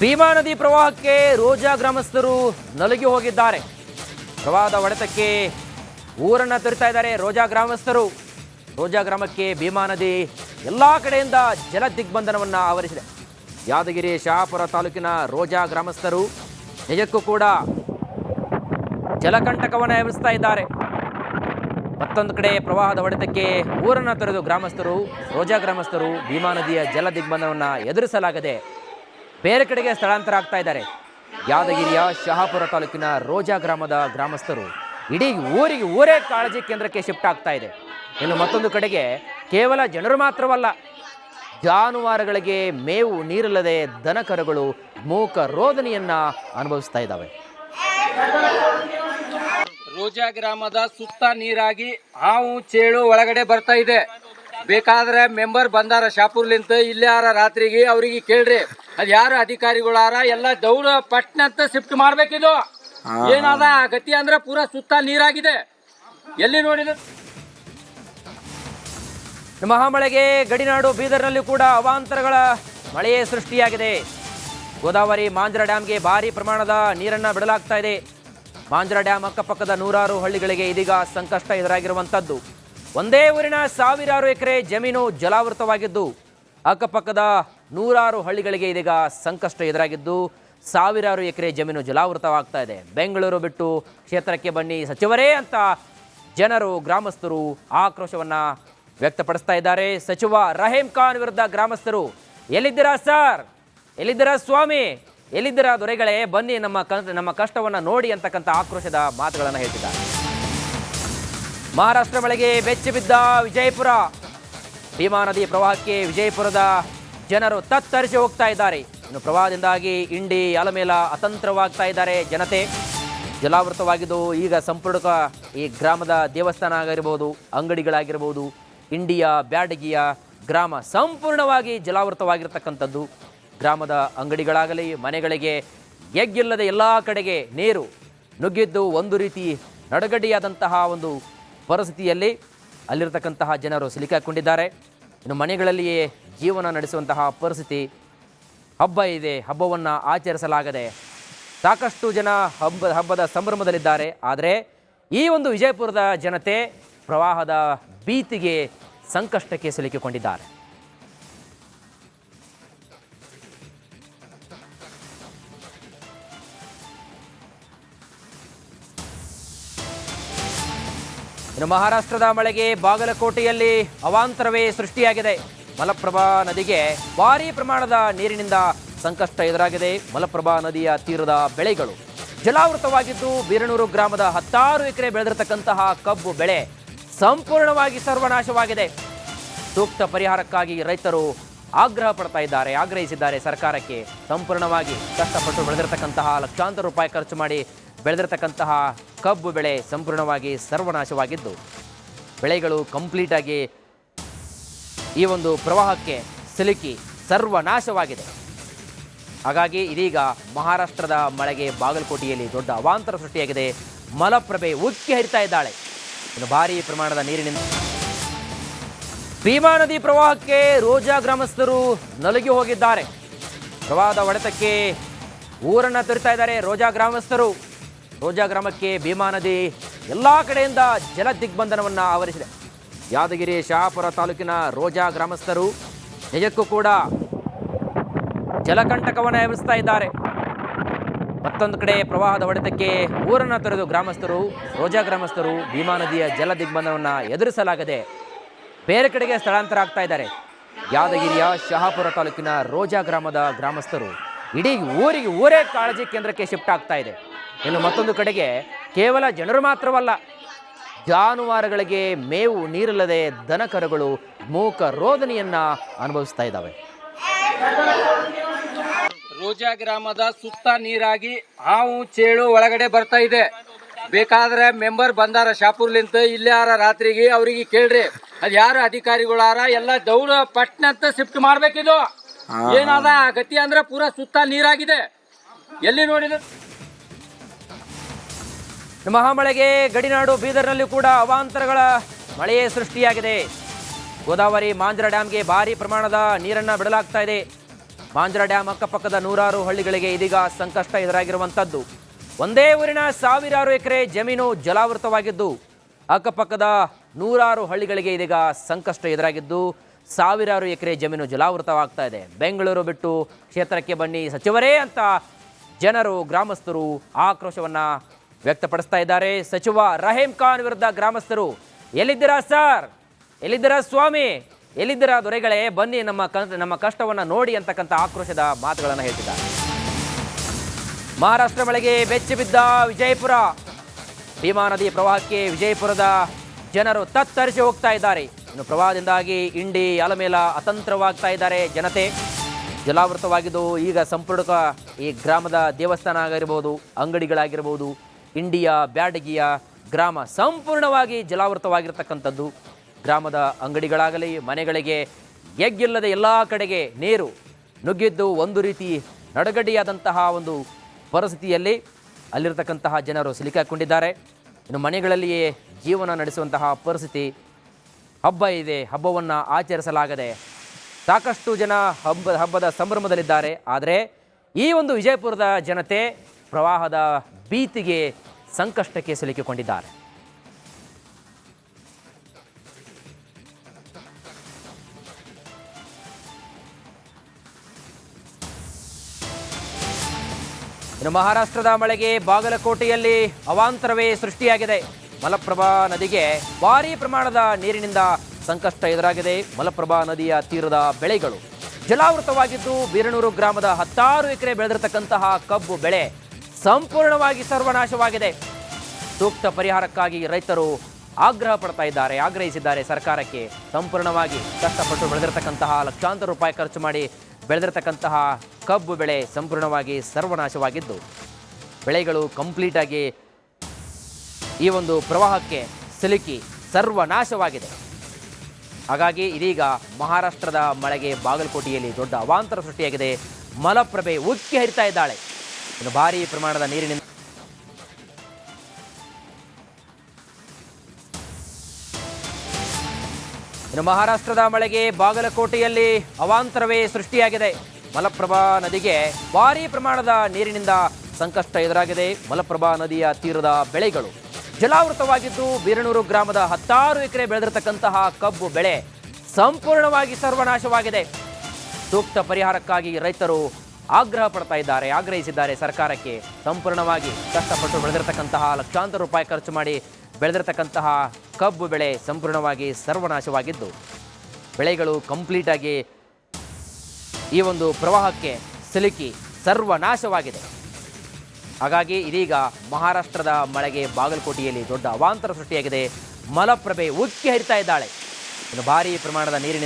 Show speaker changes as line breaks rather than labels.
ಭೀಮಾ ನದಿ ಪ್ರವಾಹಕ್ಕೆ ರೋಜಾ ಗ್ರಾಮಸ್ಥರು ನಲುಗಿ ಹೋಗಿದ್ದಾರೆ. ಪ್ರವಾಹದ ಹೊಡೆತಕ್ಕೆ ಊರನ್ನು ತರ್ತಾ ಇದ್ದಾರೆ ರೋಜಾ ಗ್ರಾಮಸ್ಥರು. ರೋಜಾ ಗ್ರಾಮಕ್ಕೆ ಭೀಮಾ ನದಿ ಎಲ್ಲ ಕಡೆಯಿಂದ ಜಲ ದಿಗ್ಬಂಧನವನ್ನು ಆವರಿಸಿದೆ. ಯಾದಗಿರಿ ಶಹಾಪುರ ತಾಲೂಕಿನ ರೋಜಾ ಗ್ರಾಮಸ್ಥರು ನಿಜಕ್ಕೂ ಕೂಡ ಜಲಕಂಟಕವನ್ನು ಎದುರಿಸ್ತಾ ಇದ್ದಾರೆ. ಮತ್ತೊಂದು ಕಡೆ ಪ್ರವಾಹದ ಹೊಡೆತಕ್ಕೆ ಊರನ್ನು ತೊರೆದು ಗ್ರಾಮಸ್ಥರು, ರೋಜಾ ಗ್ರಾಮಸ್ಥರು ಭೀಮಾ ನದಿಯ ಜಲ ದಿಗ್ಬಂಧನವನ್ನು ಎದುರಿಸಲಾಗದೆ ಬೇರೆ ಕಡೆಗೆ ಸ್ಥಳಾಂತರ ಆಗ್ತಾ ಇದ್ದಾರೆ. ಯಾದಗಿರಿಯ ಶಹಾಪುರ ತಾಲೂಕಿನ ರೋಜಾ ಗ್ರಾಮದ ಗ್ರಾಮಸ್ಥರು ಇಡೀ ಊರಿಗೆ ಊರೇ ಕಾಳಜಿ ಕೇಂದ್ರಕ್ಕೆ ಶಿಫ್ಟ್ ಆಗ್ತಾ ಇದೆ. ಇನ್ನು ಮತ್ತೊಂದು ಕಡೆಗೆ ಕೇವಲ ಜನರು ಮಾತ್ರವಲ್ಲ, ಜಾನುವಾರುಗಳಿಗೆ ಮೇವು ನೀರಿಲ್ಲದೆ ದನಕರುಗಳು ಮೂಕ ರೋದನೆಯನ್ನ ಅನುಭವಿಸ್ತಾ ಇದ್ದಾವೆ.
ರೋಜಾ ಗ್ರಾಮದ ಸುತ್ತ ನೀರಾಗಿ ಹಾವು ಚೇಳು ಒಳಗಡೆ ಬರ್ತಾ ಇದೆ. ಬೇಕಾದ್ರೆ ಮೆಂಬರ್ ಬಂದಾರ ಶಾಪುರ್ಲಿಂತ, ಇಲ್ಲಾರ ರಾತ್ರಿಗೆ ಅವರಿಗೆ ಕೇಳ್ರಿ. ಅದ್ ಯಾರು ಅಧಿಕಾರಿಗಳಾರ? ಎಲ್ಲ ದೌಡ ಪಟ್ನ ಅಂತ ಶಿಫ್ಟ್ ಮಾಡ್ಬೇಕಿದು. ಏನಾದ ಗತಿ ಅಂದ್ರೆ ಪೂರಾ ಸುತ್ತ ನೀರಾಗಿದೆ. ಎಲ್ಲಿ ನೋಡಿದ
ಮಹಾಮಳೆಗೆ ಗಡಿನಾಡು ಬೀದರ್ನಲ್ಲಿ ಕೂಡ ಅವಾಂತರಗಳ ಮಳೆಯೇ ಸೃಷ್ಟಿಯಾಗಿದೆ. ಗೋದಾವರಿ ಮಾಂಜರ ಡ್ಯಾಮ್ಗೆ ಭಾರಿ ಪ್ರಮಾಣದ ನೀರನ್ನು ಬಿಡಲಾಗ್ತಾ ಇದೆ. ಮಾಂಜರ ಡ್ಯಾಮ್ ಅಕ್ಕಪಕ್ಕದ ನೂರಾರು ಹಳ್ಳಿಗಳಿಗೆ ಇದೀಗ ಸಂಕಷ್ಟ ಎದುರಾಗಿರುವಂಥದ್ದು ಒಂದೇ ಊರಿನ ಸಾವಿರಾರು ಎಕರೆ ಜಮೀನು ಜಲಾವೃತವಾಗಿದ್ದು ಅಕ್ಕಪಕ್ಕದ ನೂರಾರು ಹಳ್ಳಿಗಳಿಗೆ ಇದೀಗ ಸಂಕಷ್ಟ ಎದುರಾಗಿದ್ದು ಸಾವಿರಾರು ಎಕರೆ ಜಮೀನು ಜಲಾವೃತವಾಗ್ತಾ ಇದೆ. ಬೆಂಗಳೂರು ಬಿಟ್ಟು ಕ್ಷೇತ್ರಕ್ಕೆ ಬನ್ನಿ ಸಚಿವರೇ ಅಂತ ಜನರು, ಗ್ರಾಮಸ್ಥರು ಆಕ್ರೋಶವನ್ನ ವ್ಯಕ್ತಪಡಿಸ್ತಾ ಇದ್ದಾರೆ. ಸಚಿವ ರಹೀಂ ಖಾನ್ ವಿರುದ್ಧ ಗ್ರಾಮಸ್ಥರು, ಎಲ್ಲಿದ್ದೀರಾ ಸರ್? ಎಲ್ಲಿದ್ದೀರಾ ಸ್ವಾಮಿ? ಎಲ್ಲಿದ್ದೀರಾ ದೊರೆಗಳೇ? ಬನ್ನಿ ನಮ್ಮ ನಮ್ಮ ಕಷ್ಟವನ್ನು ನೋಡಿ ಅಂತಕ್ಕಂಥ ಆಕ್ರೋಶದ ಮಾತುಗಳನ್ನು ಹೇಳ್ತಿದ್ದಾರೆ. ಮಹಾರಾಷ್ಟ್ರ ಮಳೆಗೆ ಬೆಚ್ಚಿ ಬಿದ್ದ ವಿಜಯಪುರ. ಭೀಮಾ ನದಿ ಪ್ರವಾಹಕ್ಕೆ ವಿಜಯಪುರದ ಜನರು ತತ್ತರಿಸಿ ಹೋಗ್ತಾ ಇದ್ದಾರೆ. ಇನ್ನು ಪ್ರವಾಹದಿಂದಾಗಿ ಇಂಡಿ, ಆಲಮೇಲ ಅತಂತ್ರವಾಗ್ತಾ ಇದ್ದಾರೆ ಜನತೆ. ಜಲಾವೃತವಾಗಿದ್ದು ಈಗ ಸಂಪೂರ್ಣ ಈ ಗ್ರಾಮದ ದೇವಸ್ಥಾನ ಆಗಿರ್ಬೋದು, ಅಂಗಡಿಗಳಾಗಿರ್ಬೋದು, ಇಂಡಿಯ ಬ್ಯಾಡಗಿಯ ಗ್ರಾಮ ಸಂಪೂರ್ಣವಾಗಿ ಜಲಾವೃತವಾಗಿರ್ತಕ್ಕಂಥದ್ದು. ಗ್ರಾಮದ ಅಂಗಡಿಗಳಾಗಲಿ, ಮನೆಗಳಿಗೆ ಎಗ್ಗಿಲ್ಲದೆ ಎಲ್ಲ ಕಡೆಗೆ ನೀರು ನುಗ್ಗಿದ್ದು ಒಂದು ರೀತಿ ನಡಗಡಿಯಾದಂತಹ ಒಂದು ಪರಿಸ್ಥಿತಿಯಲ್ಲಿ ಅಲ್ಲಿರ್ತಕ್ಕಂತಹ ಜನರು ಸಿಲುಕಿಕೊಂಡಿದ್ದಾರೆ ಇನ್ನು ಮನೆಗಳಲ್ಲಿಯೇ ಜೀವನ ನಡೆಸುವಂತಹ ಪರಿಸ್ಥಿತಿ ಹಬ್ಬ ಇದೆ. ಹಬ್ಬವನ್ನು ಆಚರಿಸಲಾಗದೆ ಸಾಕಷ್ಟು ಜನ ಹಬ್ಬ, ಹಬ್ಬದ ಸಂಭ್ರಮದಲ್ಲಿದ್ದಾರೆ. ಆದರೆ ಈ ಒಂದು ವಿಜಯಪುರದ ಜನತೆ ಪ್ರವಾಹದ ಭೀತಿಗೆ ಸಂಕಷ್ಟಕ್ಕೆ ಸಿಲುಕಿಕೊಂಡಿದ್ದಾರೆ. ಇನ್ನು ಮಹಾರಾಷ್ಟ್ರದ ಮಳೆಗೆ ಬಾಗಲಕೋಟೆಯಲ್ಲಿ ಅವಾಂತರವೇ ಸೃಷ್ಟಿಯಾಗಿದೆ. ಮಲಪ್ರಭಾ ನದಿಗೆ ಭಾರೀ ಪ್ರಮಾಣದ ನೀರಿನಿಂದ ಸಂಕಷ್ಟ ಎದುರಾಗಿದೆ. ಮಲಪ್ರಭಾ ನದಿಯ ತೀರದ ಬೆಳೆಗಳು ಜಲಾವೃತವಾಗಿದ್ದು ಬೀರನೂರು ಗ್ರಾಮದ ಹತ್ತಾರು ಎಕರೆ ಬೆಳೆದಿರತಕ್ಕಂತಹ ಕಬ್ಬು ಬೆಳೆ ಸಂಪೂರ್ಣವಾಗಿ ಸರ್ವನಾಶವಾಗಿದೆ. ಸೂಕ್ತ ಪರಿಹಾರಕ್ಕಾಗಿ ರೈತರು ಆಗ್ರಹ ಪಡ್ತಾ ಇದ್ದಾರೆ, ಆಗ್ರಹಿಸಿದ್ದಾರೆ ಸರ್ಕಾರಕ್ಕೆ. ಸಂಪೂರ್ಣವಾಗಿ ಕಷ್ಟಪಟ್ಟು ಬೆಳೆದಿರತಕ್ಕಂತಹ ಲಕ್ಷಾಂತರ ರೂಪಾಯಿ ಖರ್ಚು ಮಾಡಿ ಬೆಳೆದಿರತಕ್ಕಂತಹ ಕಬ್ಬು ಬೆಳೆ ಸಂಪೂರ್ಣವಾಗಿ ಸರ್ವನಾಶವಾಗಿದ್ದು, ಬೆಳೆಗಳು ಕಂಪ್ಲೀಟಾಗಿ ಈ ಒಂದು ಪ್ರವಾಹಕ್ಕೆ ಸಿಲುಕಿ ಸರ್ವನಾಶವಾಗಿದೆ. ಹಾಗಾಗಿ ಇದೀಗ ಮಹಾರಾಷ್ಟ್ರದ ಮಳೆಗೆ ಬಾಗಲಕೋಟೆಯಲ್ಲಿ ದೊಡ್ಡ ಅವಾಂತರ ಸೃಷ್ಟಿಯಾಗಿದೆ. ಮಲಪ್ರಭೆ ಉಕ್ಕಿ ಹರಿತಾ ಇದ್ದಾಳೆ. ಇನ್ನು ಭಾರೀ ಪ್ರಮಾಣದ ನೀರಿನಿಂದ ಭೀಮಾ ನದಿ ಪ್ರವಾಹಕ್ಕೆ ರೋಜಾ ಗ್ರಾಮಸ್ಥರು ನಲುಗಿ ಹೋಗಿದ್ದಾರೆ. ಪ್ರವಾಹದ ಹೊಡೆತಕ್ಕೆ ಊರನ್ನು ತೊರಿತಾ ಇದ್ದಾರೆ ರೋಜಾ ಗ್ರಾಮಸ್ಥರು. ರೋಜಾ ಗ್ರಾಮಕ್ಕೆ ಭೀಮಾ ನದಿ ಎಲ್ಲ ಕಡೆಯಿಂದ ಜಲ ದಿಗ್ಬಂಧನವನ್ನು ಆವರಿಸಿದೆ. ಯಾದಗಿರಿ ಶಹಾಪುರ ತಾಲೂಕಿನ ರೋಜಾ ಗ್ರಾಮಸ್ಥರು ನಿಜಕ್ಕೂ ಕೂಡ ಜಲಕಂಟಕವನ್ನು ಎದುರಿಸ್ತಾ ಇದ್ದಾರೆ. ಮತ್ತೊಂದು ಕಡೆ ಪ್ರವಾಹದ ಹೊಡೆತಕ್ಕೆ ಊರನ್ನು ತೊರೆದು ಗ್ರಾಮಸ್ಥರು, ರೋಜಾ ಗ್ರಾಮಸ್ಥರು ಭೀಮಾ ನದಿಯ ಜಲ ದಿಗ್ಬಂಧನವನ್ನು ಎದುರಿಸಲಾಗದೆ ಬೇರೆ ಕಡೆಗೆ ಸ್ಥಳಾಂತರ ಆಗ್ತಾ ಇದ್ದಾರೆ. ಯಾದಗಿರಿಯ ಶಹಾಪುರ ತಾಲೂಕಿನ ರೋಜಾ ಗ್ರಾಮದ ಗ್ರಾಮಸ್ಥರು ಇಡೀ ಊರಿಗೆ ಊರೇ ಕಾಳಜಿ ಕೇಂದ್ರಕ್ಕೆ ಶಿಫ್ಟ್ ಆಗ್ತಾ ಇದೆ. ಇನ್ನು ಮತ್ತೊಂದು ಕಡೆಗೆ ಕೇವಲ ಜನರು ಮಾತ್ರವಲ್ಲ ಜಾನುವಾರುಗಳಿಗೆ ಮೇವು ನೀರಿಲ್ಲದೆ ದನಕರುಗಳು ಮೂಕ ರೋದನೆಯನ್ನು ಅನುಭವಿಸ್ತಾ ಇದ್ದಾವೆ.
ರೋಜಾ ಗ್ರಾಮದ ಸುತ್ತ ನೀರಾಗಿ ಹಾವು ಚೇಳು ಒಳಗಡೆ ಬರ್ತಾ ಇದೆ. ಬೇಕಾದ್ರೆ ಮೆಂಬರ್ ಬಂದಾರ ಶಾಪುರ್ಲಿಂತ ಇಲ್ಲಾರ ರಾತ್ರಿಗೆ ಅವರಿಗೆ ಕೇಳ್ರಿ. ಅದ್ ಯಾರು ಅಧಿಕಾರಿಗಳಾರ? ಎಲ್ಲ ದೌಡ ಪಟ್ನ ಅಂತ ಶಿಫ್ಟ್ ಮಾಡ್ಬೇಕಿದು. ಏನಾದ ಗತಿ ಅಂದ್ರೆ ಪೂರಾ ಸುತ್ತ ನೀರಾಗಿದೆ. ಎಲ್ಲಿ ನೋಡಿದ್ರು
ಮಹಾಮಳೆಗೆ ಗಡಿನಾಡು ಬೀದರ್ನಲ್ಲಿ ಕೂಡ ಅವಾಂತರಗಳ ಮಳೆಯೇ ಸೃಷ್ಟಿಯಾಗಿದೆ. ಗೋದಾವರಿ ಮಾಂಜರ ಡ್ಯಾಮ್ಗೆ ಭಾರಿ ಪ್ರಮಾಣದ ನೀರನ್ನು ಬಿಡಲಾಗ್ತಾ ಇದೆ. ಮಾಂಜರ ಡ್ಯಾಮ್ ಅಕ್ಕಪಕ್ಕದ ನೂರಾರು ಹಳ್ಳಿಗಳಿಗೆ ಇದೀಗ ಸಂಕಷ್ಟ ಎದುರಾಗಿರುವಂಥದ್ದು. ಒಂದೇ ಊರಿನ ಸಾವಿರಾರು ಎಕರೆ ಜಮೀನು ಜಲಾವೃತವಾಗಿದ್ದು, ಅಕ್ಕಪಕ್ಕದ ನೂರಾರು ಹಳ್ಳಿಗಳಿಗೆ ಇದೀಗ ಸಂಕಷ್ಟ ಎದುರಾಗಿದ್ದು, ಸಾವಿರಾರು ಎಕರೆ ಜಮೀನು ಜಲಾವೃತವಾಗ್ತಾ ಇದೆ. ಬೆಂಗಳೂರು ಬಿಟ್ಟು ಕ್ಷೇತ್ರಕ್ಕೆ ಬನ್ನಿ ಸಚಿವರೇ ಅಂತ ಜನರು, ಗ್ರಾಮಸ್ಥರು ಆಕ್ರೋಶವನ್ನ ವ್ಯಕ್ತಪಡಿಸ್ತಾ ಇದ್ದಾರೆ ಸಚಿವ ರಹೀಂ ಖಾನ್ ವಿರುದ್ಧ ಗ್ರಾಮಸ್ಥರು. ಎಲ್ಲಿದ್ದೀರಾ ಸರ್? ಎಲ್ಲಿದ್ದೀರಾ ಸ್ವಾಮಿ? ಎಲ್ಲಿದ್ದೀರಾ ದೊರೆಗಳೇ? ಬನ್ನಿ ನಮ್ಮ ನಮ್ಮ ಕಷ್ಟವನ್ನು ನೋಡಿ ಅಂತಕ್ಕಂಥ ಆಕ್ರೋಶದ ಮಾತುಗಳನ್ನು ಹೇಳ್ತಿದ್ದಾರೆ. ಮಹಾರಾಷ್ಟ್ರ ಮಳೆಗೆ ಬೆಚ್ಚಿ ಬಿದ್ದ ವಿಜಯಪುರ. ಭೀಮಾ ನದಿ ಪ್ರವಾಹಕ್ಕೆ ವಿಜಯಪುರದ ಜನರು ತತ್ತರಿಸಿ ಹೋಗ್ತಾ ಇದ್ದಾರೆ. ಇನ್ನು ಪ್ರವಾಹದಿಂದಾಗಿ ಇಂಡಿ ಆಲಮೇಲ ಅತಂತ್ರವಾಗ್ತಾ ಇದ್ದಾರೆ ಜನತೆ. ಜಲಾವೃತವಾಗಿದ್ದು ಈಗ ಸಂಪೂರ್ಣ ಈ ಗ್ರಾಮದ ದೇವಸ್ಥಾನ ಆಗಿರ್ಬೋದು, ಅಂಗಡಿಗಳಾಗಿರ್ಬೋದು ಇಂಡಿಯ ಬ್ಯಾಡಗಿಯ ಗ್ರಾಮ ಸಂಪೂರ್ಣವಾಗಿ ಜಲಾವೃತವಾಗಿರ್ತಕ್ಕಂಥದ್ದು. ಗ್ರಾಮದ ಅಂಗಡಿಗಳಾಗಲಿ, ಮನೆಗಳಿಗೆ ಎಗ್ಗಿಲ್ಲದೆ ಎಲ್ಲ ಕಡೆಗೆ ನೀರು ನುಗ್ಗಿದ್ದು ಒಂದು ರೀತಿ ನಡಗಡಿಯಾದಂತಹ ಒಂದು ಪರಿಸ್ಥಿತಿಯಲ್ಲಿ ಅಲ್ಲಿರತಕ್ಕಂತಹ ಜನರು ಸಿಲುಕಾಕೊಂಡಿದ್ದಾರೆ. ಇನ್ನು ಮನೆಗಳಲ್ಲಿಯೇ ಜೀವನ ನಡೆಸುವಂತಹ ಪರಿಸ್ಥಿತಿ ಹಬ್ಬ ಇದೆ. ಹಬ್ಬವನ್ನು ಆಚರಿಸಲಾಗದೆ ಸಾಕಷ್ಟು ಜನ ಹಬ್ಬ, ಹಬ್ಬದ ಸಂಭ್ರಮದಲ್ಲಿದ್ದಾರೆ. ಆದರೆ ಈ ಒಂದು ವಿಜಯಪುರದ ಜನತೆ ಪ್ರವಾಹದ ಭೀತಿಗೆ ಸಂಕಷ್ಟಕ್ಕೆ ಸಿಲುಕಿಕೊಂಡಿದ್ದಾರೆ ಇನ್ನು ಮಹಾರಾಷ್ಟ್ರದ ಮಳೆಗೆ ಬಾಗಲಕೋಟೆಯಲ್ಲಿ ಅವಾಂತರವೇ ಸೃಷ್ಟಿಯಾಗಿದೆ. ಮಲಪ್ರಭಾ ನದಿಗೆ ಭಾರೀ ಪ್ರಮಾಣದ ನೀರಿನಿಂದ ಸಂಕಷ್ಟ ಎದುರಾಗಿದೆ. ಮಲಪ್ರಭಾ ನದಿಯ ತೀರದ ಬೆಳೆಗಳು ಜಲಾವೃತವಾಗಿದ್ದು ಬೀರನೂರು ಗ್ರಾಮದ ಹತ್ತಾರು ಎಕರೆ ಬೆಳೆದಿರತಕ್ಕಂತಹ ಕಬ್ಬು ಬೆಳೆ ಸಂಪೂರ್ಣವಾಗಿ ಸರ್ವನಾಶವಾಗಿದೆ. ಸೂಕ್ತ ಪರಿಹಾರಕ್ಕಾಗಿ ರೈತರು ಆಗ್ರಹ ಪಡ್ತಾ ಇದ್ದಾರೆ, ಆಗ್ರಹಿಸಿದ್ದಾರೆ ಸರ್ಕಾರಕ್ಕೆ. ಸಂಪೂರ್ಣವಾಗಿ ಕಷ್ಟಪಟ್ಟು ಬೆಳೆದಿರತಕ್ಕಂತಹ ಲಕ್ಷಾಂತರ ರೂಪಾಯಿ ಖರ್ಚು ಮಾಡಿ ಬೆಳೆದಿರತಕ್ಕಂತಹ ಕಬ್ಬು ಬೆಳೆ ಸಂಪೂರ್ಣವಾಗಿ ಸರ್ವನಾಶವಾಗಿದ್ದು, ಬೆಳೆಗಳು ಕಂಪ್ಲೀಟಾಗಿ ಈ ಒಂದು ಪ್ರವಾಹಕ್ಕೆ ಸಿಲುಕಿ ಸರ್ವನಾಶವಾಗಿದೆ. ಹಾಗಾಗಿ ಇದೀಗ ಮಹಾರಾಷ್ಟ್ರದ ಮಳೆಗೆ ಬಾಗಲಕೋಟೆಯಲ್ಲಿ ದೊಡ್ಡ ಅವಾಂತರ ಸೃಷ್ಟಿಯಾಗಿದೆ. ಮಲಪ್ರಭೆ ಉಕ್ಕಿ ಹರಿತಾ ಇದ್ದಾಳೆ. ಇನ್ನು ಭಾರಿ ಪ್ರಮಾಣದ ನೀರಿನಿಂದ ಇನ್ನು ಮಹಾರಾಷ್ಟ್ರದ ಮಳೆಗೆ ಬಾಗಲಕೋಟೆಯಲ್ಲಿ ಅವಾಂತರವೇ ಸೃಷ್ಟಿಯಾಗಿದೆ. ಮಲಪ್ರಭಾ ನದಿಗೆ ಭಾರಿ ಪ್ರಮಾಣದ ನೀರಿನಿಂದ ಸಂಕಷ್ಟ ಎದುರಾಗಿದೆ. ಮಲಪ್ರಭಾ ನದಿಯ ತೀರದ ಬೆಳೆಗಳು ಜಲಾವೃತವಾಗಿದ್ದು ಬೀರನೂರು ಗ್ರಾಮದ ಹತ್ತಾರು ಎಕರೆ ಬೆಳೆದಿರತಕ್ಕಂತಹ ಕಬ್ಬು ಬೆಳೆ ಸಂಪೂರ್ಣವಾಗಿ ಸರ್ವನಾಶವಾಗಿದೆ. ಸೂಕ್ತ ಪರಿಹಾರಕ್ಕಾಗಿ ರೈತರು ಆಗ್ರಹ ಪಡ್ತಾ ಇದ್ದಾರೆ, ಆಗ್ರಹಿಸಿದ್ದಾರೆ ಸರ್ಕಾರಕ್ಕೆ. ಸಂಪೂರ್ಣವಾಗಿ ಕಷ್ಟಪಟ್ಟು ಬೆಳೆದಿರತಕ್ಕಂತಹ ಲಕ್ಷಾಂತರ ರೂಪಾಯಿ ಖರ್ಚು ಮಾಡಿ ಬೆಳೆದಿರತಕ್ಕಂತಹ ಕಬ್ಬು ಬೆಳೆ ಸಂಪೂರ್ಣವಾಗಿ ಸರ್ವನಾಶವಾಗಿದ್ದು, ಬೆಳೆಗಳು ಕಂಪ್ಲೀಟಾಗಿ ಈ ಒಂದು ಪ್ರವಾಹಕ್ಕೆ ಸಿಲುಕಿ ಸರ್ವನಾಶವಾಗಿದೆ. ಹಾಗಾಗಿ ಇದೀಗ ಮಹಾರಾಷ್ಟ್ರದ ಮಳೆಗೆ ಬಾಗಲಕೋಟೆಯಲ್ಲಿ ದೊಡ್ಡ ಅವಾಂತರ ಸೃಷ್ಟಿಯಾಗಿದೆ. ಮಲಪ್ರಭೆ ಉಕ್ಕಿ ಹರಿತಾ ಇದ್ದಾಳೆ. ಇನ್ನು ಭಾರೀ ಪ್ರಮಾಣದ ನೀರಿನಿಂದ